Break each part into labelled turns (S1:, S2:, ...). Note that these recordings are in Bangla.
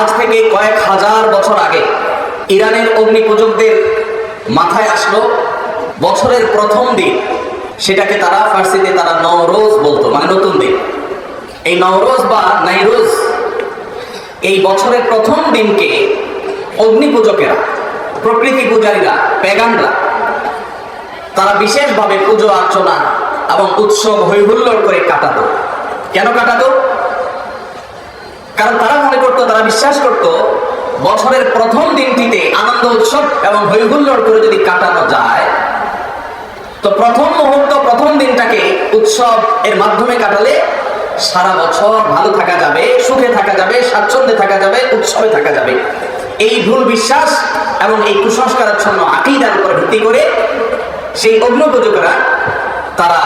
S1: আজ থেকে কয়েক হাজার বছর আগে ইরানের অগ্নি পূজকদের মাথায় আসলো বছরের প্রথম দিন। সেটাকে তারা ফার্সিতে তারা নওরোজ বলতো মানে নতুন দিন। এই নওরোজ বা নাইরোজ এই বছরের প্রথম দিনকে অগ্নি পূজকেরা প্রকৃতি পূজারীরা, প্যাগানরা, তারা বিশেষভাবে পুজো অর্চনা এবং উৎসব হৈহুল্লোড় করে কাটাতো। কেন কাটাতো? কারণ তারা মনে করতো, তারা বিশ্বাস করত, বছরের প্রথম দিনটিতে আনন্দ উৎসব এবং হৈহুল্লোড় করে যদি কাটানো যায়, তো প্রথম মুহূর্ত, প্রথম দিনটাকে উৎসব এর মাধ্যমে কাটালে সারা বছর ভালো থাকা যাবে, সুখে থাকা যাবে, স্বাচ্ছন্দ্যে থাকা যাবে, উৎসবে থাকা যাবে। এই ভুল বিশ্বাস এবং এই কুসংস্কারাচ্ছন্ন আকিদার উপর ভিত্তি করে সেই অগ্নপূজকরা তারা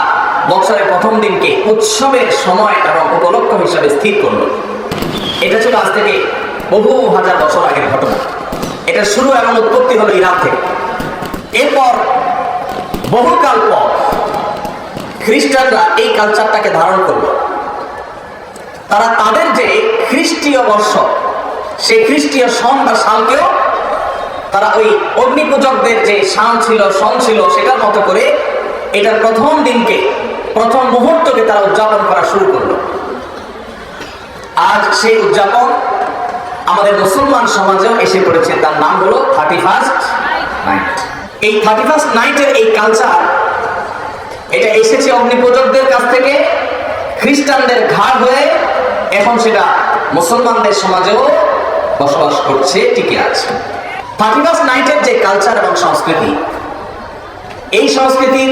S1: বছরের প্রথম দিনকে উৎসবের সময় এবং উপলক্ষ হিসাবে স্থির করল। এটা ছিল আজ থেকে বহু হাজার বছর আগের ঘটনা। এটা শুরু এবং উৎপত্তি হলো ইরান থেকে। এরপর বহুকাল পর খ্রিস্টানরা এই কালচারটাকে ধারণ করল। তারা তাদের যে খ্রিস্টীয় বর্ষ, সেই খ্রিস্টীয় সন বা সালকেও তারা ওই অগ্নিপূজকদের যে সাল ছিল, সন ছিল, সেটার মতো করে এটার প্রথম দিনকে, প্রথম মুহূর্তকে তারা উদযাপন করা শুরু করল। আজ সেই উদযাপন আমাদের মুসলমান সমাজেও এসে পড়েছে তার নাম হলো থার্টি ফার্স্ট নাইট। এই থার্টি ফার্স্ট নাইটের এই কালচার এটা এসেছে অগ্নিপূজকদের কাছ থেকে। খ্রিস্টানদের ঘাড় হয়ে এখন সেটা মুসলমানদের সমাজেও বসবাস করছে, টিকে আছে। থার্টি ফার্স্ট নাইটের যে কালচার এবং সংস্কৃতি, এই সংস্কৃতির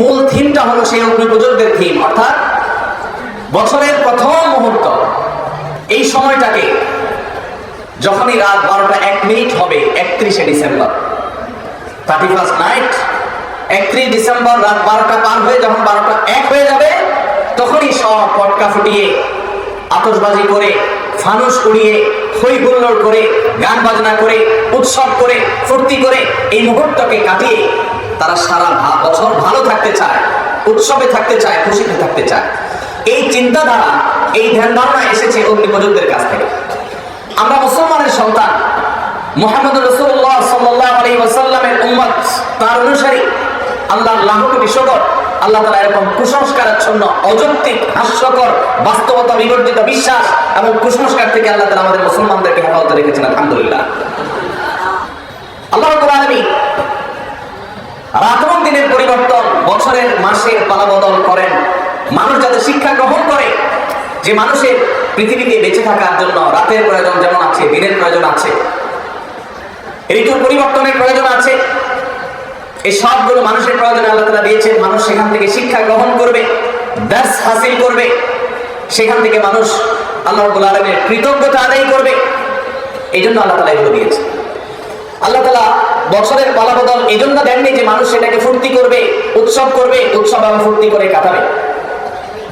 S1: মূল থিমটা হলো সেই অগ্নিপূজকদের থিম অর্থাৎ বছরের প্রথম মুহূর্ত এই সময়টাকে যখনই রাত বারোটা এক মিনিট হবে, একত্রিশে ডিসেম্বর। থার্টি ফার্স্ট নাইট একত্রিশ ডিসেম্বর রাত বারোটা পার হয়ে যখন বারোটা এক হয়ে যাবে, তখনই সব পটকা ফুটিয়ে আতসবাজি করে, ফানুস উড়িয়ে হই করে, গান বাজনা করে, উৎসব করে, ফুর্তি করে এই মুহূর্তকে কাটিয়ে তারা সারা বছর ভালো থাকতে চায়, উৎসবে থাকতে চায়, খুশিতে থাকতে চায়। এই চিন্তাধারা এই ধ্যান ধারণা এসেছে অগ্নিপযুক্তের কাছ থেকে। আমরা মুসলমানের সন্তান। মোহাম্মদ রসুল্লাহ সাল্লাহ আলী ওয়াসাল্লামের উম্মত, তার অনুসারী। আল্লাহ লাহুকে বিশ্বকর। আল্লাহ তালা এরকম কুসংস্কারাচ্ছন্ন, অযৌক্তিক, হাস্যকর, বাস্তবতা বিবর্জিত বিশ্বাস এবং কুসংস্কার থেকে আল্লাহ তালা আমাদের মুসলমানদেরকে হেফাজত রেখেছেন, আলহামদুলিল্লাহ। আল্লাহ আলামিন রাত দিনের পরিবর্তন বছরের, মাসের পালাবদল করেন। মানুষ যাতে শিক্ষা গ্রহণ করে যে মানুষের পৃথিবীতে বেঁচে থাকার জন্য রাতের প্রয়োজন যেমন আছে, দিনের প্রয়োজন আছে, ঋতুর পরিবর্তনের প্রয়োজন আছে, এই সবগুলো মানুষের প্রয়োজনে আল্লাহ তালা দিয়েছেন। মানুষ সেখান থেকে শিক্ষা গ্রহণ করবে ব্যাস হাসিল করবে, সেখান থেকে মানুষ আল্লাহ আলমের কৃতজ্ঞতা আদায় করবে। এই জন্য আল্লাহ তালা এগুলো দিয়েছে আল্লাহ তালা বছরের পালাবদল এই জন্য দেননি যে মানুষ সেটাকে ফুর্তি করবে, উৎসব করবে, উৎসব এবং ফুর্তি করে কাটাবে।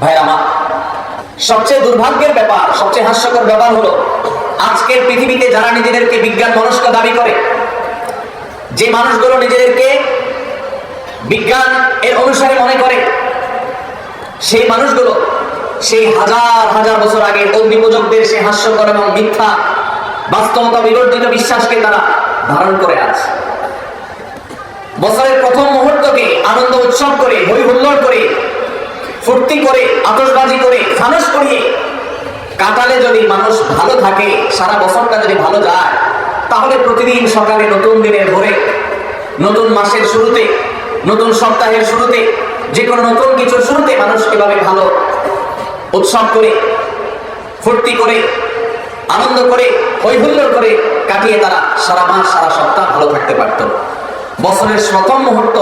S1: ভাই আমার সবচেয়ে দুর্ভাগ্যের ব্যাপার, সবচেয়ে হাস্যকর ব্যাপার হলো, আজকের পৃথিবীতে যারা নিজেদেরকে বিজ্ঞান মনস্ক দাবি করে, যে মানুষগুলো নিজেদেরকে বিজ্ঞান এর অনুসারে মনে করে, সেই মানুষগুলো সেই হাজার হাজার বছর আগে অগ্নিপূজকদের সেই হাস্যকর এবং মিথ্যা, বাস্তবতা বিবর্জিত বিশ্বাসকে তারা ধারণ করে আছে বছরের প্রথম মুহূর্তকে আনন্দ উৎসব করে হই করে ফুর্তি করে, আতশবাজি করে, ফানুস করিয়ে। কাটালে যদি মানুষ ভালো থাকে, সারা বছরটা যদি ভালো যায়, তাহলে প্রতিদিন সকালে নতুন দিনের ভোরে, নতুন মাসের শুরুতে, নতুন সপ্তাহের শুরুতে যে কোনো নতুন কিছুর শুরুতে মানুষ এভাবে ভালো উৎসব করে, ফুর্তি করে, আনন্দ করে, হৈহুল্লোড় করে কাটিয়ে তারা সারা মাস, সারা সপ্তাহ ভালো থাকতে পারত। বছরের প্রথম মুহূর্ত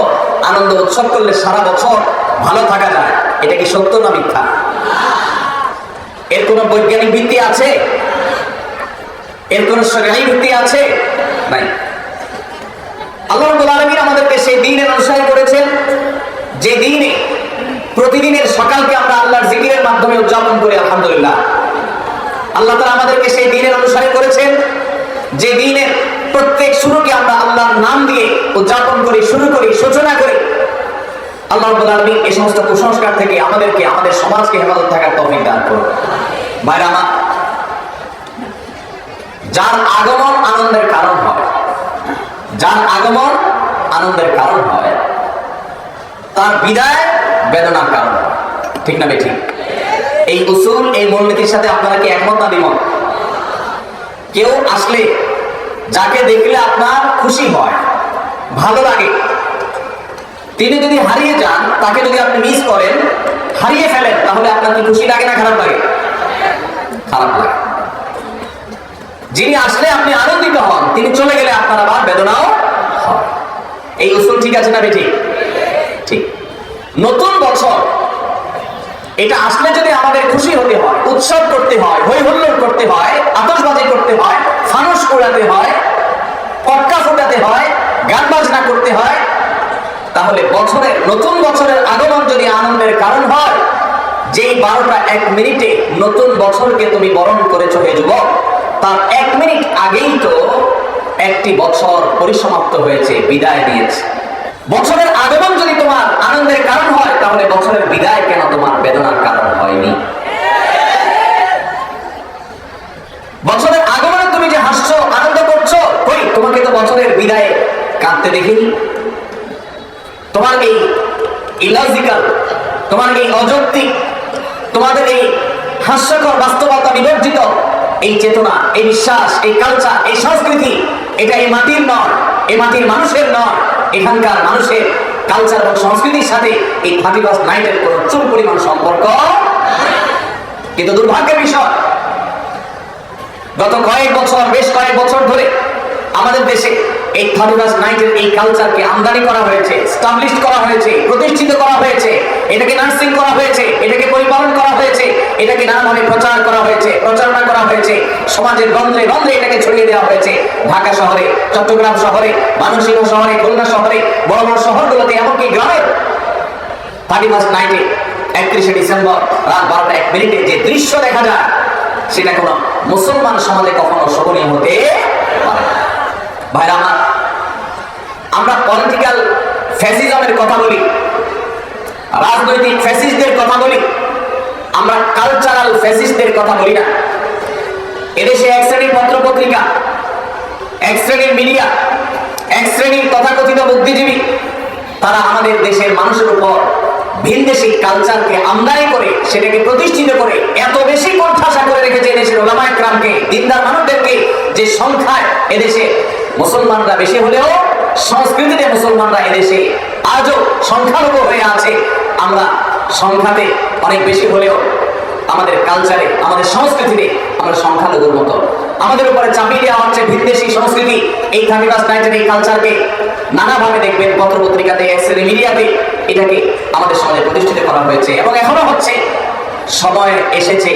S1: আনন্দ উৎসব করলে সারা বছর ভালো থাকা যায়। এটা কি সত্য না মিথ্যা? এর কোনো বৈজ্ঞানিক ভিত্তি আছে? এর কোনো সরকারি ভিত্তি আছে? নাই। আল্লাহ রাব্বুল আমাদেরকে সেই দিনের অনুসারী করেছেন, যে দিনে প্রতিদিনের সকালকে আমরা আল্লাহর জিকিরের মাধ্যমে উদযাপন করি, আলহামদুলিল্লাহ। আল্লাহ তাআলা আমাদেরকে সেই দিনের অনুসারী করেছেন, যে দিনের প্রত্যেক শুরুকে আমরা আল্লাহর নাম দিয়ে উদযাপন করি, শুরু করি, সূচনা করি। আল্লাহ রাব্বুল এই সমস্ত কুসংস্কার থেকে আমাদেরকে, আমাদের সমাজকে হেফাজত থাকার তৌফিক দান করুন। ভাইরা আমার, যার আগমন আনন্দের কারণ হয়, যার আগমন আনন্দের কারণ হয়, তার বিদায় বেদনার কারণ ঠিক না ঠিক এই উসুল, এই মূলনীতির সাথে আপনারা কি একমত না দ্বিমত কেউ আসলে যাকে দেখলে আপনার খুশি হয়, ভালো লাগে। তিনি যদি হারিয়ে যান, তাকে যদি আপনি মিস করেন, হারিয়ে ফেলেন, তাহলে আপনার কি খুশি লাগে না খারাপ লাগে? খারাপ লাগে। যিনি আসলে আপনি আনন্দিত হন, তিনি চলে গেলে আপনার আবার বেদনাও। এই উসুল ঠিক আছে না ঠিক ঠিক। নতুন বছর এটা আসলে যদি আমাদের খুশি হতে হয়, উৎসব করতে হয় হই হুল্লোড় করতে হয়, আতশবাজি করতে হয়, ফানুস উড়াতে হয়, পটকা ফোটাতে হয়, গান বাজনা করতে হয়, তাহলে বছরের, নতুন বছরের আগমন যদি আনন্দের কারণ হয়, যেই বারোটা এক মিনিটে নতুন বছরকে তুমি বরণ করেছ হে যুবক, তার এক মিনিট আগেই তো একটি বছর পরিসমাপ্ত হয়েছে, বিদায় দিয়েছে। বছরের আগমন যদি তোমার আনন্দের কারণ হয়, তাহলে বছরের বিদায় কেন তোমার বেদনার কারণ হয়নি? বছরের আগমনে তুমি যে হাসছো, আনন্দ করছ, কই, তোমাকে তো বছরের বিদায়ে কাঁদতে দেখিনি। তোমার এই ইলজিক্যাল তোমার এই অযৌক্তিক, তোমাদের এই হাস্যকর বাস্তবতা বিবর্জিত, এই চেতনা, এই বিশ্বাস, এই কালচার এই সংস্কৃতি, এটা এই মাটির নয় এই মাটির মানুষের নয়, এখানকার মানুষের কালচার এবং সংস্কৃতির সাথে এই ফার্স্ট নাইটের চুল পরিমাণ সম্পর্ক কিন্তু দুর্ভাগ্যের বিষয়, গত কয়েক বছর, বেশ কয়েক বছর ধরে আমাদের দেশে এই থার্টি ফার্স্ট নাইটের এই কালচারকে আমদানি করা হয়েছে স্টাবলিশ করা হয়েছে, প্রতিষ্ঠিত করা হয়েছে, এটাকে নার্সিং করা হয়েছে, এটাকে পরিপালন করা হয়েছে, এটাকে নানাভাবে প্রচার করা হয়েছে, প্রচারণা করা হয়েছে, সমাজের গন্ধে গন্ধে এটাকে ছড়িয়ে দেওয়া হয়েছে ঢাকা শহরে, চট্টগ্রাম শহরে মানসিংহ শহরে, খুলনা শহরে, বড় বড় শহরগুলোতে, এমনকি গ্রামের থার্টি ফার্স্ট নাইটে, একত্রিশে ডিসেম্বর রাত বারোটা এক মিনিটে যে দৃশ্য দেখা যায়, সেটা কোনো মুসলমান সমাজে কখনো শোভনীয় হতে। ভাইরা আমার, আমরা পলিটিক্যাল ফ্যাসিজমের কথা বলি, রাজনৈতিক ফ্যাসিস্টদের কথা বলি, আমরা কালচারাল ফ্যাসিস্টদের কথা বলি না। এদেশে এক শ্রেণির পত্রপত্রিকা, এক শ্রেণির মিডিয়া, এক শ্রেণির তথাকথিত বুদ্ধিজীবী, তারা আমাদের দেশের মানুষের উপর ভিনদেশি কালচারকে আমদানি করে, সেটাকে প্রতিষ্ঠিত করে, এত বেশি কোণঠাসা করে রেখেছে দেশের ওলামায় ক্রামকে দিনদার মানুষদেরকে, যে সংখ্যায় এদেশে মুসলমানরা বেশি হলেও সংস্কৃতিতে মুসলমানরা এদেশে আজও সংখ্যালঘু হয়ে আছে। আমরা সংখ্যাতে অনেক বেশি হলেও আমাদের কালচারে আমাদের সংস্কৃতিতে আমরা সংখ্যালঘুর মতো। আমাদের উপরে চাপিয়ে দেওয়া হচ্ছে ভিনদেশি সংস্কৃতি। এই থার্টি ফার্স্ট নাইটের এই কালচারকে নানাভাবে দেখবেন পত্র পত্রিকাতে এক্সরে মিডিয়াতে এটাকে আমাদের সমাজে প্রতিষ্ঠিত করা হয়েছে এবং এখনও হচ্ছে। সময় এসেছে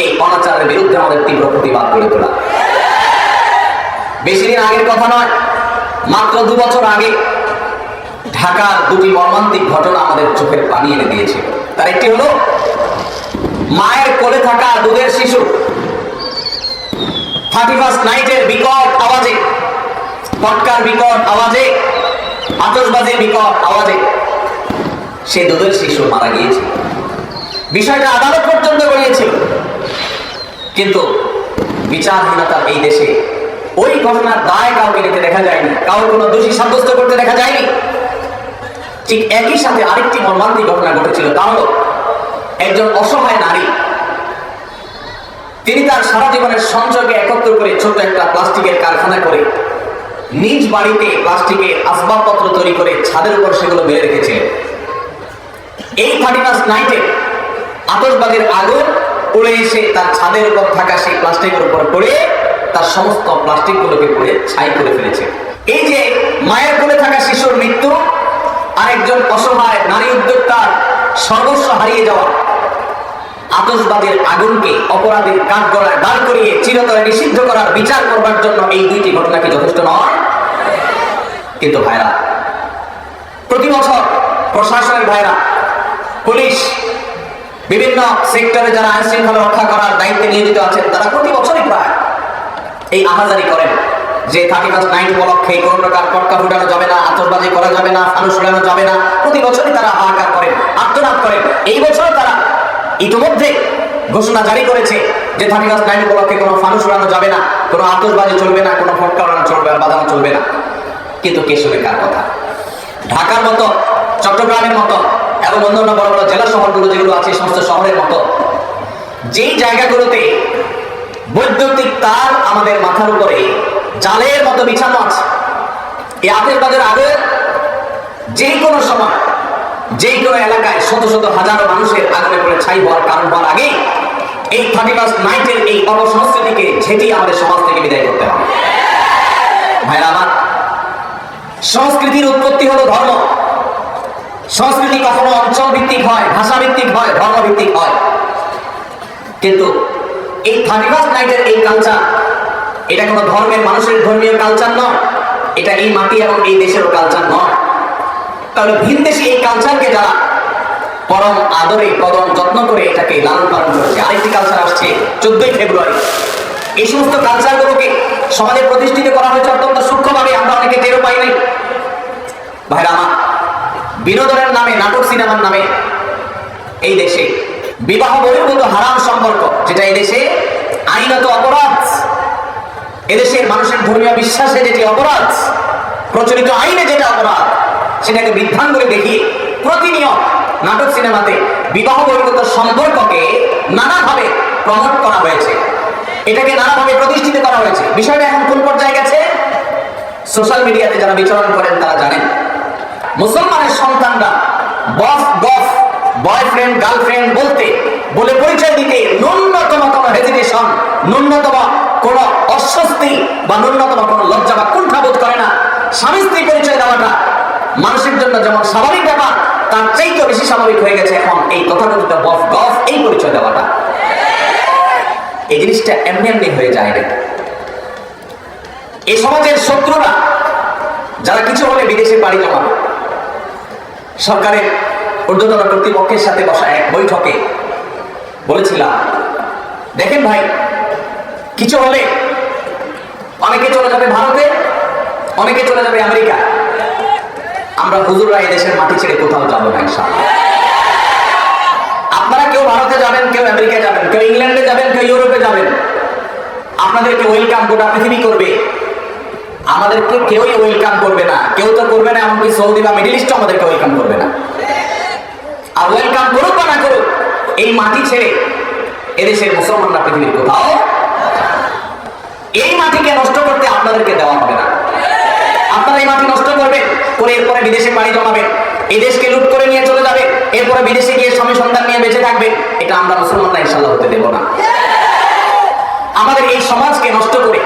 S1: এই অনাচারের বিরুদ্ধে আমাদের তীব্র প্রতিবাদ গড়ে তোলা। বেশি দিন আগের কথা নয়, মাত্র দু বছর আগে ঢাকার দুটি মর্মান্তিক ঘটনা আমাদের চোখের পানি এনে দিয়েছে। তার একটি হলো, মায়ের কোলে থাকা দুধের শিশু থার্টি ফার্স্ট নাইটের বিকট আওয়াজে পটকার বিকট আওয়াজে আতসবাজির বিকট আওয়াজে সে দুধের শিশু মারা গিয়েছে। বিষয়টা আদালত পর্যন্ত গড়িয়েছিল। কিন্তু বিচারহীনতার এই দেশে ওই ঘটনার দায় কাউকে নিতে দেখা যায়নি। কাউকে কোনো দোষী সাব্যস্ত করতে দেখা যায়নি। ঠিক একই সাথে আরেকটি মর্মান্তিক ঘটনা ঘটেছিল। তা হলো একজন অসহায় নারী। তিনি তার সারা জীবনের সঞ্চয়কে একত্র করে ছোট একটা প্লাস্টিকের কারখানা করে নিজ বাড়িতে প্লাস্টিকের আসবাবপত্র তৈরি করে ছাদের উপর সেগুলো মেরে রেখেছিলেন। এই থার্টি ফার্স্ট নাইটে আতসবাজির আগুন উড়ে এসে তার ছাদের উপর থাকা সেই প্লাস্টিকের উপর পড়ে তার সমস্ত প্লাস্টিক গুলোকে পুড়ে ছাই করে ফেলেছে। এই যে মায়ের কোলে থাকা শিশুর মৃত্যু, আরেকজন অসহায় নারী উদ্যোক্তার সর্বস্ব হারিয়ে যাওয়া আতসবাদের আগুনকে অপরাধের কাঠগড়ায় দাঁড় করিয়ে চিরতরে নিষিদ্ধ করার বিচার করবার জন্য এই দুইটি ঘটনা কি যথেষ্ট নয়? কিন্তু ভাইরা, প্রতি বছর প্রশাসনের ভাইরা, পুলিশ, বিভিন্ন সেক্টরে যারা আইন শৃঙ্খলা রক্ষা করার দায়িত্বে নিয়োজিত আছেন, তারা প্রতি বছরই প্রায় এই আহাজারি করেন। যে থার্টি ফার্স্ট নাইট উপলক্ষে কোন প্রকার পটকা ফুটানো যাবে না আতসবাজি করা যাবে না, ফানুস উড়ানো যাবে না, প্রতি বছরই তারা হাহাকার করেন আত্মনাদ করেন। এই বছর তারা ইতিমধ্যে ঘোষণা জারি করেছে যে থার্টি ফার্স্ট নাইট উপলক্ষে কোনো ফানুস উড়ানো যাবে না, কোনো আতসবাজি চলবে না, কোনো ফটকা উড়ানো চলবে না বাজানো চলবে না। কিন্তু কে শুনে কার কথা? ঢাকার মতো, চট্টগ্রামের মতো, এবং অন্যান্য বড় বড় জেলা শহরগুলো যেগুলো আছে, সমস্ত শহরের মতো, যেই জায়গাগুলোতে বৈদ্যুতিক তার আমাদের মাথার উপরে, জালের মতো বিছানো আছে। এই আতেশবাজের আগে যে কোনো সময়, যে কোনো এলাকায় শত শত হাজারো মানুষের আগুনে পড়ে ছাই হওয়ার কারণ হওয়ার আগে এই থার্টি ফার্স্ট নাইটের এই অপসংস্কৃতিকে ঝেঁটিয়ে আমাদের সমাজ থেকে বিদায় করতে হবে। ভাইরা আমার, সংস্কৃতির উৎপত্তি হলো ধর্ম। সংস্কৃতি কখনো অঞ্চল ভিত্তিক হয় ভাষা ভিত্তিক হয় ধর্ম ভিত্তিক হয়। কিন্তু এই থার্টি ফার্স্ট নাইটের এই কালচার এটা কোনো ধর্মের, মানুষের ধর্মীয় কালচার নয়। এটা এই মাটি এবং এই দেশেরও কালচার নয়। তাহলে ভিনদেশি এই কালচারকে যারা পরম আদরে কদম যত্ন করে এটাকে লালন পালন করেছে, আরেকটি কালচার আসছে চোদ্দই ফেব্রুয়ারি। এই সমস্ত কালচারগুলোকে সমাজে প্রতিষ্ঠিত করা হয়েছে অত্যন্ত সূক্ষ্মভাবে, আমরা অনেকে টেরও পাই নাই। ভাইরা আমার, বিনোদনের নামে, নাটক সিনেমার নামে এই দেশে বিবাহ বহির্ভূত হারাম সম্পর্ক, যেটা এই দেশে আইনত অপরাধ। এদেশের মানুষের ধর্মীয় বিশ্বাসে যেটি অপরাধ, প্রচলিত আইনে যেটা অপরাধ, সেটাকে বিধান করে দেখিয়ে প্রতিনিয়ত নাটক সিনেমাতে বিবাহ বহির্ভূত সম্পর্ককে নানাভাবে প্রমোট করা হয়েছে। এটাকে নানাভাবে প্রতিষ্ঠিত করা হয়েছে। বিষয়টা এখন কোন পর্যায়ে গেছে? সোশ্যাল মিডিয়াতে যারা বিচরণ করেন তারা জানেন। মুসলমানের সন্তানরা বফ বয়ফ্রেন্ড, গার্লফ্রেন্ড বলতে, বলে পরিচয় দিতে ন্যূনতম কোনো হেজিটেশন ন্যূনতম কোনো অস্বস্তি বা ন্যূনতম কোনো লজ্জা বা কুণ্ঠাবোধ করে না। স্বামী স্ত্রী পরিচয় দেওয়াটা মানুষের জন্য যেমন স্বাভাবিক ব্যাপার, তার চাইতে বেশি স্বাভাবিক হয়ে গেছে এখন এই তথাকথিত বফ গফ, এই পরিচয় দেওয়াটা। এই জিনিসটা এমনি এমনি হয়ে যায় না এই সমাজের শত্রুরা, যারা কিছু হলে বিদেশে পাড়ি জমাবে, সরকারের ঊর্ধ্বতন কর্তৃপক্ষের সাথে বসা এক বৈঠকে বলেছিলাম, দেখেন ভাই, কিছু হলে অনেকে চলে যাবে ভারতে, অনেকে চলে যাবে আমেরিকা আমরা হুজুররা এই দেশের মাটি ছেড়ে কোথাও যাব না আপনারা কেউ ভারতে যাবেন, কেউ আমেরিকা যাবেন, কেউ ইংল্যান্ডে যাবেন, কেউ ইউরোপে যাবেন। আপনাদেরকে ওয়েলকাম গোটা পৃথিবী করবে। আমাদেরকে কেউই ওয়েলকাম করবে না। কেউ তো করবে না, এমনকি সৌদি বা মিডিল ইস্ট আমাদেরকে ওয়েলকাম করবে না। আর ওয়েলকাম করুক বা না করুক, এই মাটি ছেড়ে এদেশের মুসলমানরা পৃথিবীর কোথাও এই মাটিকে নষ্ট করতে আপনাদেরকে দেওয়া হবে না। আপনারা এই মাটি নষ্ট করবেন, করে এরপরে বিদেশে পাড়ি জমাবেন, এই দেশকে লুট করে নিয়ে চলে যাবে এরপরে বিদেশে গিয়ে স্বামী সন্তান নিয়ে বেঁচে থাকবে এটা আমরা মুসলমানরা ইনশাল্লাহ হতে দেব না। আমাদের এই সমাজকে নষ্ট করে,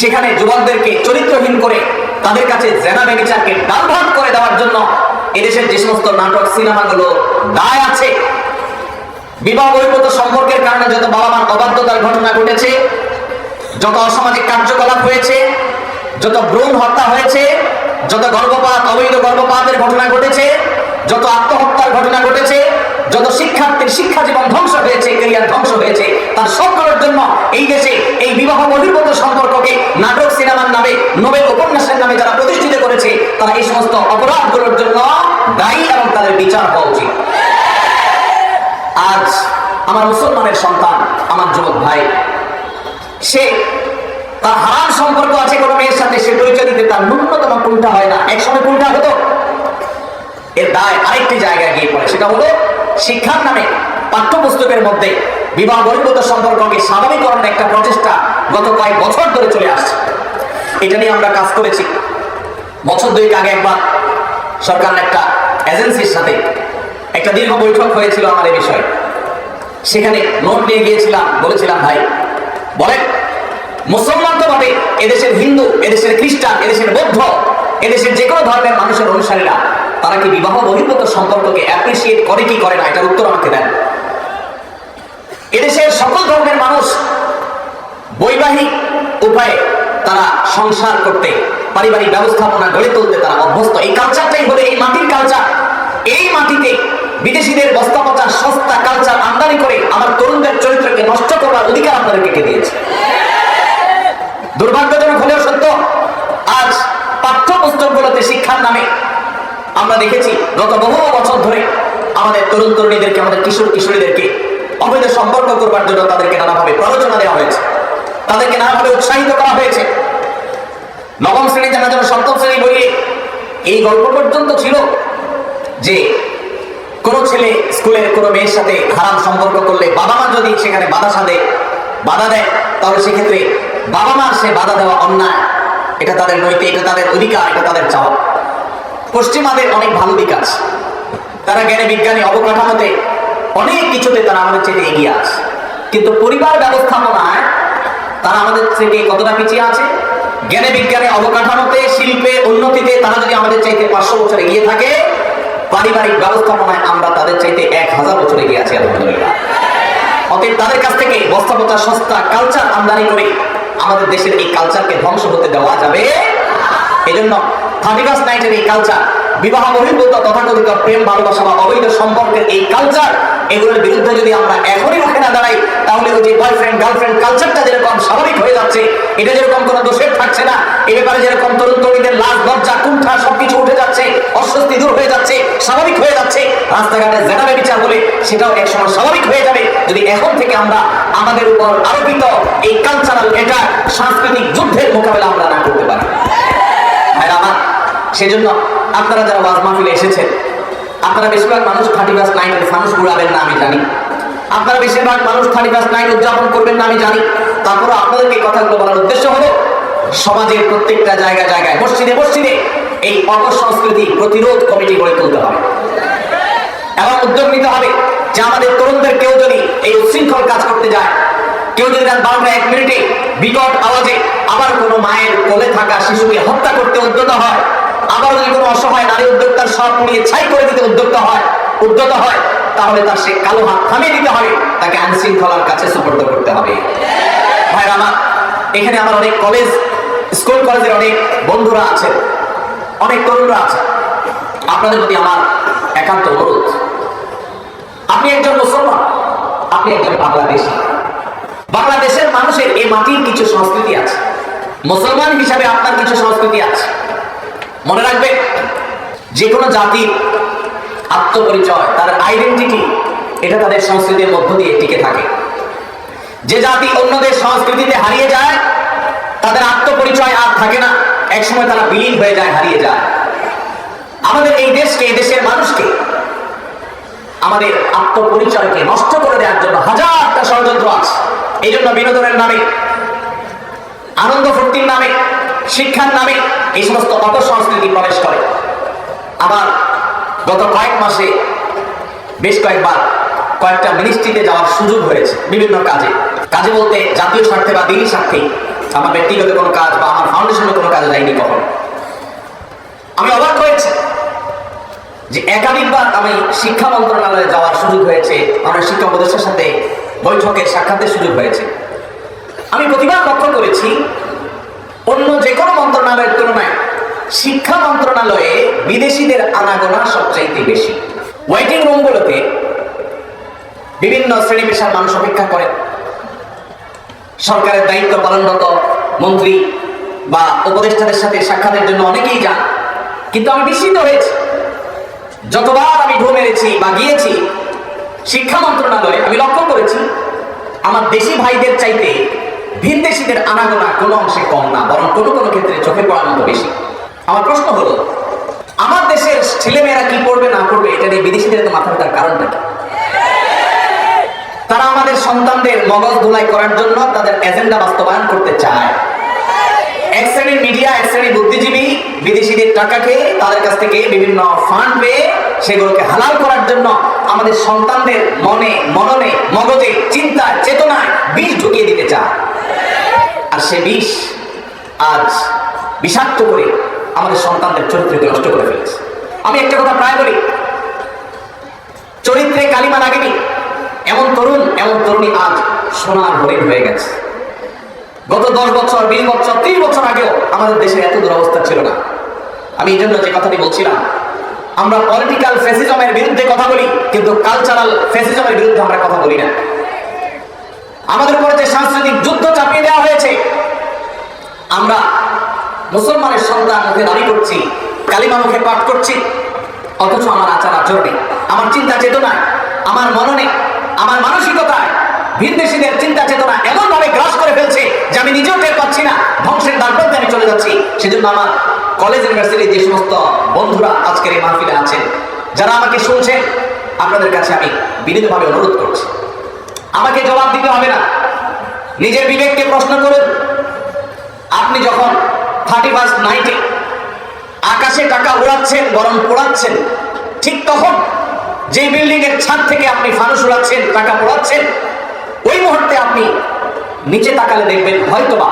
S1: সেখানে যুবকদেরকে চরিত্রহীন করে, তাদের কাছে জেনা বেবিচারকে ডালভাত করে দেওয়ার জন্য এদেশের যে সমস্ত নাটক, সিনেমাগুলো দায় আছে। বিবাহ বহির্ভূত সম্পর্কের কারণে যত বাবা মার অবাধ্যতার ঘটনা ঘটেছে, যত অসামাজিক কার্যকলাপ হয়েছে, যত ভ্রূণ হত্যা হয়েছে, যত গর্ভপাত, অবৈধ গর্ভপাতের ঘটনা ঘটেছে, যত আত্মহত্যার ঘটনা ঘটেছে যত শিক্ষার্থীর শিক্ষা জীবন ধ্বংস হয়েছে কেরিয়ার ধ্বংস হয়েছে, তার সবগুলোর জন্য এই দেশে এই বিবাহ বহির্ভূত সম্পর্ককে নাটক সিনেমার নামে, নোবেল উপন্যাসের নামে যারা প্রতিষ্ঠিত করেছে, তারা এই সমস্ত অপরাধগুলোর জন্য দায়ী এবং তাদের বিচার হওয়া উচিত। আজ আমার মুসলমানের সন্তান, আমার যুবক ভাই, সে তার হারাম সম্পর্ক আছে, কোনো মেয়ের সাথে সে পরিচয় দিতে তার ন্যূনতম কোনটা হয় না। একসময় কোনটা হতো। এর দায় আরেকটি জায়গায় গিয়ে পড়ে, সেটা হলো শিক্ষার নামে পাঠ্যপুস্তকের মধ্যে বিবাহ বহির্ভূত সম্পর্ককে স্বাভাবিকরণের একটা প্রচেষ্টা গত কয়েক বছর ধরে চলে আসছে। এটা নিয়ে আমরা কাজ করেছি। বছর দুয়েক আগে একবার সরকার একটা এজেন্সির সাথে একটা দীর্ঘ বৈঠক হয়েছিল আমার এই বিষয়ে। সেখানে নোট নিয়ে গিয়েছিলাম, বলেছিলাম, ভাই, বলেন, মুসলমান তো বটে, এদেশের হিন্দু, এদেশের খ্রিস্টান, এদেশের বৌদ্ধ, এদেশের যে কোনো ধর্মের মানুষের অনুসারীরা তারা কি বিবাহ বহির্ভূত সম্পর্ককে অ্যাপ্রিসিয়েট করে কি করে না? এটার উত্তর আমাকে দেন। এদেশের সকল ধর্মের মানুষ বৈবাহিক উপায়ে তারা সংসার করতে, পারিবারিক ব্যবস্থাপনা গড়ে তুলতে তারা অভ্যস্ত। এই কালচারটাই হলো এই মাটির কালচার এই মাটিতে বিদেশিদের বস্তা পচা সস্তা কালচার আমদানি করে আমার তরুণদের চরিত্রকে নষ্ট করার অধিকার আপনাদেরকে কে দিয়েছে? দুর্ভাগ্যজনক হলেও সত্য, আজ পাঠ্যপুস্তকগুলোতে শিক্ষার নামে আমরা দেখেছি গত বহু বছর ধরে আমাদের তরুণ তরুণীদেরকে, আমাদের কিশোর কিশোরীদেরকে অবৈধ সম্পর্ক করবার জন্য তাদেরকে নানাভাবে প্ররোচনা দেওয়া হয়েছে। তাদেরকে নানাভাবে উৎসাহিত করা হয়েছে। নবম শ্রেণি জানা যেন সপ্তম শ্রেণি বইয়ে এই গল্প পর্যন্ত ছিল যে কোনো ছেলে স্কুলের কোনো মেয়ের সাথে হারাম সম্পর্ক করলে বাবা মা যদি সেখানে বাধা সাধে, বাধা দেয়, তাহলে সেক্ষেত্রে বাবা মার সে বাধা দেওয়া অন্যায়। এটা তাদের নৈতিক, এটা তাদের অধিকার, এটা তাদের চাওয়া। পশ্চিমাদের অনেক ভালো দিক আছে। তারা জ্ঞানে বিজ্ঞানী অবকাঠামোতে অনেক কিছুতে তারা আমাদের চেয়ে এগিয়ে আছে। কিন্তু পরিবার ব্যবস্থাপনায় তারা আমাদের থেকে কতটা পিছিয়ে আছে? জ্ঞানে বিজ্ঞানে অবকাঠামোতে, শিল্পে, উন্নতিতে তারা যদি আমাদের চাইতে পাঁচশো বছর এগিয়ে থাকে, পারিবারিক ব্যবস্থাপনায় আমরা তাদের চাইতে এক হাজার বছর এগিয়ে আছি, আলহামদুলিল্লাহ। অতএব তাদের কাছ থেকে বস্তা পচা সস্তা কালচার আমদানি করে আমাদের দেশের এই কালচারকে ধ্বংস হতে দেওয়া যাবে। এজন্য ফার্স্ট নাইটের এই কালচার বিবাহ বহির্ভূত তথাকথিত প্রেম, ভালোবাসা বা অবৈধ সম্পর্কের এই কালচার এগুলোর বিরুদ্ধে যদি আমরা এখনই রুখে না দাঁড়াই, তাহলে ওই যে বয়ফ্রেন্ড গার্লফ্রেন্ড কালচারটা যেরকম স্বাভাবিক হয়ে যাচ্ছে, এটা যেরকম কোনো দোষের থাকছে না, এ ব্যাপারে যেরকম তরুণ তরুণীদের লাশ লজ্জা কুণ্ঠা সবকিছু উঠে যাচ্ছে, অস্বস্তি দূর হয়ে যাচ্ছে, স্বাভাবিক হয়ে যাচ্ছে, রাস্তাঘাটে জেনাবে বিচার বলে সেটাও একসময় স্বাভাবিক হয়ে যাবে। যদি এখন থেকে আমরা আমাদের উপর আরোপিত এই কালচারাল এটা সাংস্কৃতিক যুদ্ধের মোকাবেলা আমরা না করতে পারি। সেজন্য আপনারা যারা ওয়াজ মাহফিলে এসেছেন, আপনারা বেশিরভাগ মানুষ থার্টি ফার্স্ট নাইটের ফানুস উড়াবেন না, আমি জানি। আপনারা বেশিরভাগ মানুষ থার্টি ফার্স্ট নাইট উদযাপন করবেন না, আমি জানি। তারপরে আপনাদেরকে এই কথাগুলো বলার উদ্দেশ্য হলো, সমাজের প্রত্যেকটা জায়গায় জায়গায়, মসজিদে মসজিদে এই অপসংস্কৃতি প্রতিরোধ কমিটি গড়ে তুলতে হবে। এবং উদ্যোগ নিতে হবে যে আমাদের তরুণদের কেউ যদি এই উচ্ছৃঙ্খল কাজ করতে যায়, কেউ যদি রাত বারোটা এক মিনিটে বিকট আওয়াজে আবার কোনো মায়ের কোলে থাকা শিশুকে হত্যা করতে উদ্যত হয় আবার যদি কোনো অসহায় নারী উদ্যোক্তার সব পুড়িয়ে ছাই করে দিতে উদ্যত হয় উদ্যত হয়, তাহলে তার সে কালো হাত থামিয়ে দিতে হবে, তাকে আইন শৃঙ্খলার কাছে সুপর্দ করতে হবে। ভাইরা আমার, এখানে আমার অনেক কলেজ স্কুল কলেজের অনেক বন্ধুরা আছেন, অনেক তরুণরা আছে আপনাদের প্রতি আমার একান্ত অনুরোধ। আপনি একজন মুসলমান, আপনি একজন বাংলাদেশি। বাংলাদেশের মানুষের এই মাটির কিছু সংস্কৃতি আছে। মুসলমান হিসাবে আপনার কিছু সংস্কৃতি আছে। মনে রাখবে যে কোনো জাতির আত্মপরিচয়, তার আইডেন্টিটি এটা তাদের সংস্কৃতির মধ্য দিয়ে টিকে থাকে। যে জাতি অন্যদের সংস্কৃতিতে হারিয়ে যায়, তাদের আত্মপরিচয় আর থাকে না। একসময় তারা বিলীন হয়ে যায়, হারিয়ে যায়। আমাদের এই দেশকে, এই দেশের মানুষকে, আমাদের আত্মপরিচয়কে নষ্ট করে দেওয়ার জন্য হাজারটা ষড়যন্ত্র আছে। এই জন্য বিনোদনের নামে, আনন্দ ফুর্তির নামে শিক্ষার নামে এই সমস্ত অপসংস্কৃতি প্রবেশ করে। আবার গত কয়েক মাসে বেশ কয়েকবার কয়েকটা মিনিস্ট্রিতে যাওয়ার সুযোগ হয়েছে বিভিন্ন কাজে। কাজে বলতে জাতীয় স্বার্থে বা দিনী স্বার্থে আমার ব্যক্তিগত কোনো কাজ বা আমার ফাউন্ডেশনের কোনো কাজে যাইনি কখনো। আমি অবাক হয়েছি যে একাধিকবার আমি শিক্ষা মন্ত্রণালয়ে যাওয়ার সুযোগ হয়েছে, আমার শিক্ষা উপদেষ্টার সাথে বৈঠকের সাক্ষাতের সুযোগ হয়েছে। আমি প্রতিবার লক্ষ্য করেছি মন্ত্রণালয়ের তুলনায় শিক্ষা মন্ত্রণালয়ে বিদেশিদের আনাগোনা সবচাইতে বেশি। ওয়েটিং রুমগুলোতে বিভিন্ন শ্রেণি পেশার মানুষ অপেক্ষা করে। সরকারের দায়িত্ব পালনরত মন্ত্রী বা উপদেষ্টাদের সাথে সাক্ষাতের জন্য অনেকেই যান। কিন্তু আমি বিস্মিত হয়েছি। যতবার আমি ঢো মেরেছি বা গিয়েছি, শিক্ষা মন্ত্রণালয়ে আমি লক্ষ্য করেছি, আমার দেশি ভাইদের চাইতে ভিনদেশিদের আনাগোনা কোনো অংশে কম না, বরং কোনো কোনো ক্ষেত্রে চোখে পড়ার মতো বেশি। আমার প্রশ্ন হলো, আমার দেশের ছেলেমেয়েরা কি পড়বে, না পড়বে, এটা নিয়ে বিদেশিদের তো মাথা ব্যথার কারণটা কি? তারা আমাদের সন্তানদের মগজ ধুলাই করার জন্য তাদের এজেন্ডা বাস্তবায়ন করতে চায়। এক শ্রেণির মিডিয়া, এক শ্রেণির বুদ্ধিজীবী বিদেশিদের টাকা খেয়ে তাদের কাছ থেকে বিভিন্ন ফান্ড পেয়ে সেগুলোকে হালাল করার জন্য আমাদের সন্তানদের মনে, মননে, মগজে, চিন্তায়, চেতনায় বিষ ঢুকিয়ে দিতে চায়। আর সে বিষ আজ বিষাক্ত করে আমাদের সন্তানদের চরিত্রকে নষ্ট করে ফেলেছে। আমি একটা কথা প্রায় বলি, চরিত্রে কালিমা লাগেনি। এমন তরুণ, এমন তরুণী আজ সোনার হরিণ হয়ে গেছে। গত দশ বছর, বিশ বছর, ত্রিশ বছর আগেও আমাদের দেশের এত দুরবস্থা ছিল না। আমি এই জন্য যে কথাটি বলছিলাম আমরা পলিটিক্যাল ফেসিজমের বিরুদ্ধে কথা বলি, কিন্তু কালচারাল ফেসিজমের বিরুদ্ধে আমরা কথা বলি না। আমাদের উপরে যে সাংস্কৃতিক যুদ্ধ চাপিয়ে দেওয়া হয়েছে, আমরা মুসলমানের সন্তান মুখে দাবি করছি, কালিমা মুখে পাঠ করছি, অথচ আমার আচার আচরণে আমার চিন্তা চেতনায় আমার মননে, আমার মানসিকতায় ভিনদেশীদের চিন্তা চেতনা এমন ভাবে গ্রাস করে ফেলছে যে আমি নিজেও টের পাচ্ছি না। ধ্বংসের দ্বারপ্রান্তে আমি চলে যাচ্ছি। সেজন্য আমার কলেজ ইউনিভার্সিটির যে সমস্ত বন্ধুরা আজকের এই মাহফিলে আছেন, যারা আমাকে শুনছেন, আপনাদের কাছে আমি বিনীতভাবে অনুরোধ করছি। আমাকে জবাব দিতে হবে না। নিজের বিবেককে প্রশ্ন করুন। আপনি যখন থার্টি ফার্স্ট নাইটে আকাশে টাকা উড়াচ্ছেন, বরং পোড়াচ্ছেন, ঠিক তখন যে বিল্ডিং এর ছাদ থেকে আপনি ফানুস উড়াচ্ছেন, টাকা পোড়াচ্ছেন ওই মুহূর্তে আপনি নিচে তাকালে দেখবেন হয়তোবা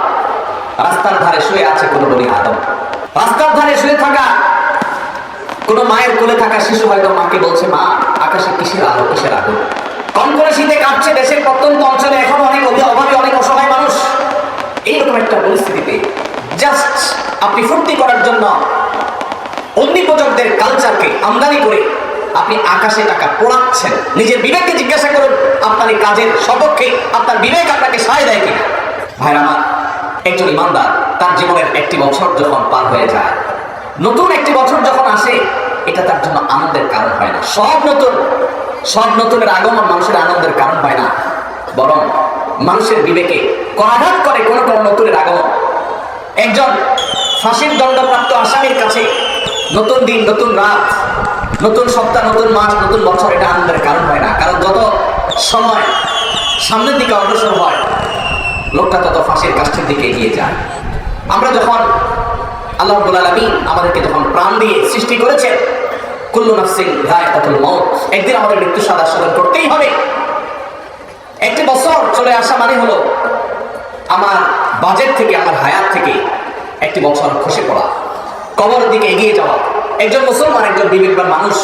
S1: রাস্তার ধারে শুয়ে আছে কোনো বলি আদম। রাস্তার ধারে শুয়ে থাকা কোন মায়ের কোলে থাকা শিশু হয়তো মাকে বলছে, মা, আকাশে কিসের আলো কিসের আলো কম করে শীতে কাঁপছে দেশের প্রত্যন্ত অঞ্চলে এখন অনেক অভি- অভাবী, অনেক অসহায় মানুষ। এইরকম একটা পরিস্থিতিতে জাস্ট আপনি ফুর্তি করার জন্য অগ্নিপূজকদের কালচারকে আমদানি করে আপনি আকাশে টাকা পোড়াচ্ছেন। নিজের বিবেককে জিজ্ঞাসা করুন, আপনার এই কাজের সপক্ষে আপনার বিবেক আপনাকে সায় দেয় কিনা? ভাইরা আমার, একজন ইমানদার তার জীবনের একটি বছর যখন পার হয়ে যায়, নতুন একটি বছর যখন আসে, এটা তার জন্য আনন্দের কারণ হয় না। সব নতুন, সব নতুনের আগমন মানুষের আনন্দের কারণ হয় না। বরং মানুষের বিবেকে করাঘাত করে কোন কোন নতুনের আগমন। একজন ফাঁসির দণ্ডপ্রাপ্ত আসামির কাছে নতুন দিন, নতুন রাত নতুন সপ্তাহ, নতুন মাস, নতুন বছর, এটা আনন্দের কারণ হয় না। কারণ যত সময় সামনের দিকে অগ্রসর হয়, লোকটা তত ফাঁসির কাষ্ঠের দিকে এগিয়ে যায়। আমরা যখন আল্লাহ রব্বুল আলামিন আমাদেরকে যখন প্রাণ দিয়ে সৃষ্টি করেছেন, কুল্লু নাফসিন যায়কাতুল মউত, একদিন আমাদের মৃত্যু সাদা সাধন করতেই হবে। একটি বছর চলে আসা মানে হলো আমার বাজেট থেকে, আমার হায়াত থেকে একটি বছর খসে পড়া, কবরের দিকে এগিয়ে যাওয়া। একজন মুসলমান, একজন বিবেকবান মানুষ,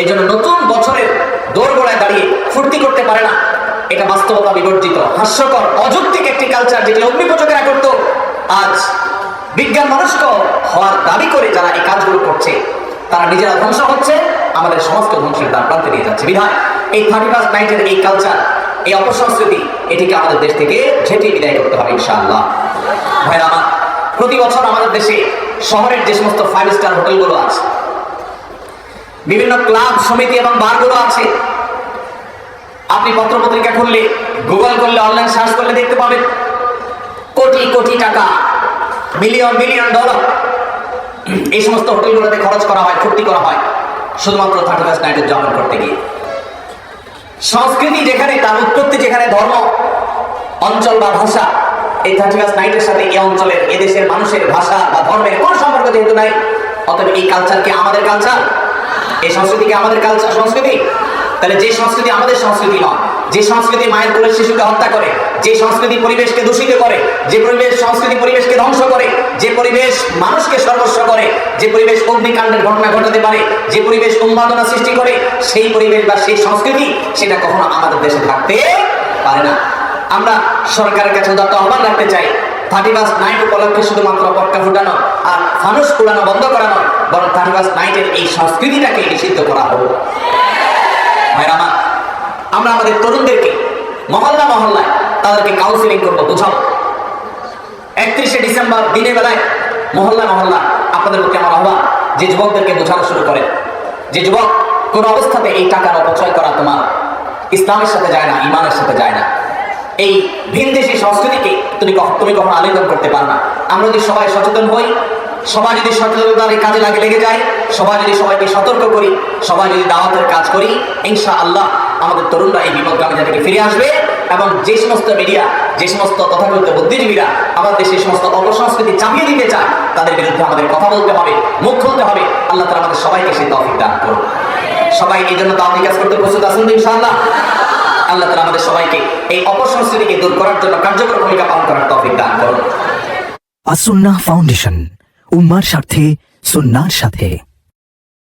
S1: এই জন্য নতুন বছরের দোরগোড়ায় দাঁড়িয়ে ফুর্তি করতে পারে না। এটা বাস্তবতা বিবর্জিত, হাস্যকর, অযৌক্তিক একটি কালচার যেটি অগ্নিপূজকেরা করতো আজ বিজ্ঞান মনস্ক হওয়ার দাবি করে যারা এই কাজগুলো করছে, তারা নিজেরা ধ্বংস হচ্ছে, আমাদের সমাজকে ধ্বংসের দ্বার প্রান্তে নিয়ে যাচ্ছে। বিধায় এই থার্টি ফার্স্ট নাইটের এই কালচার এই অপসংস্কৃতি, এটিকে আমাদের দেশ থেকে ঝেঁটে বিদায় করতে হবে ইনশাআল্লাহ। ভাইরা আমার প্রতি বছর আমাদের দেশে শহরের যে সমস্ত ফাইভ স্টার হোটেলগুলো আছে, বিভিন্ন ক্লাব, সমিতি এবং বারগুলো আছে, আপনি পত্রপত্রিকা খুললে গুগল করলে অনলাইন সার্চ করলে দেখতে পাবেন, কোটি কোটি টাকা মিলিয়ন মিলিয়ন ডলার এই সমস্ত হোটেলগুলোতে খরচ করা হয়, ফুর্তি করা হয়, শুধুমাত্র থার্টি ফার্স্ট নাইটের জন্ম করতে গিয়ে। সংস্কৃতি যেখানে, তার উৎপত্তি যেখানে, ধর্ম, অঞ্চল বা ভাষা এই থার্টি ফার্স্ট নাইটের সাথে এই অঞ্চলের এদেশের মানুষের ভাষা বা ধর্মের কোনো সম্পর্ক যেহেতু নাই, অতএব এই কালচার কি আমাদের কালচার এই সংস্কৃতি কি আমাদের কালচার সংস্কৃতি? তাহলে যে সংস্কৃতি আমাদের সংস্কৃতি নয়, যে সংস্কৃতি মায়ের কোলের শিশুকে হত্যা করে, যে সংস্কৃতি পরিবেশকে দূষিত করে, যে পরিবেশ, সংস্কৃতি পরিবেশকে ধ্বংস করে, যে পরিবেশ মানুষকে সর্বস্ব করে, যে পরিবেশ অগ্নিকাণ্ডের ঘটনা ঘটাতে পারে, যে পরিবেশ উন্মাদনা সৃষ্টি করে, সেই পরিবেশ বা সেই সংস্কৃতি সেটা কখনো আমাদের দেশে থাকতে পারে না। আমরা সরকারের কাছে উদাত্ত আহ্বান রাখতে চাই। থার্টি ফার্স্ট নাইট উপলক্ষে শুধুমাত্র পটকা ফুটানো আর ফানুস উড়ানো বন্ধ করানো, বরং থার্টি ফার্স্ট নাইটের এই সংস্কৃতিটাকে নিষিদ্ধ করা হোক। আমরা আমাদের তরুণদেরকে মহল্লা মহল্লায়, তাদেরকে কাউন্সিলিং করব বোঝাবো একত্রিশে ডিসেম্বর দিনের বেলায় মহল্লা মহল্লা আপনাদের প্রতি আমার আহ্বান, যে যুবকদেরকে বোঝানো শুরু করে। যে যুবক কোন অবস্থাতে এই টাকার অপচয় করা তোমার ইসলামের সাথে যায় না, ইমানের সাথে যায় না। এই ভিনদেশী সংস্কৃতিকে তুমি তুমি কখনো আলিঙ্গন করতে পারো না। আমরা যদি সবাই সচেতন হই, সবাই যদি সচেতনতার কাজে লাগে লেগে যায়, সবাই যদি সবাইকে সতর্ক করি, সবাই যদি দাওয়াতের কাজ করি ইনশা আল্লাহ আমাদের তরুণরা এই বিপদগামী থেকে ফিরে আসবে এবং যে সমস্ত মিডিয়া, যে সমস্ত তথাকথিত বুদ্ধিজীবীরা আমাদের দেশে সমস্ত অপসংস্কৃতি চাপিয়ে দিতে চায়, তাদের বিরুদ্ধে আমাদের কথা বলতে হবে, মুখ খুলতে হবে। আল্লাহ তারা আমাদের সবাইকে সেই তৌফিক দান করুন। সবাই এই জন্য তাওয়াতি কাজ করতে প্রস্তুত আছেন ইনশাআল্লাহ? আল্লাহ তালা আমাদের সবাইকে এই অপসংস্কৃতিকে দূর করার জন্য কার্যকর ভূমিকা পালন করার তফিক দান করুন।
S2: আসুন্না ফাউন্ডেশন, উম্মার স্বার্থে সুন্নার সাথে।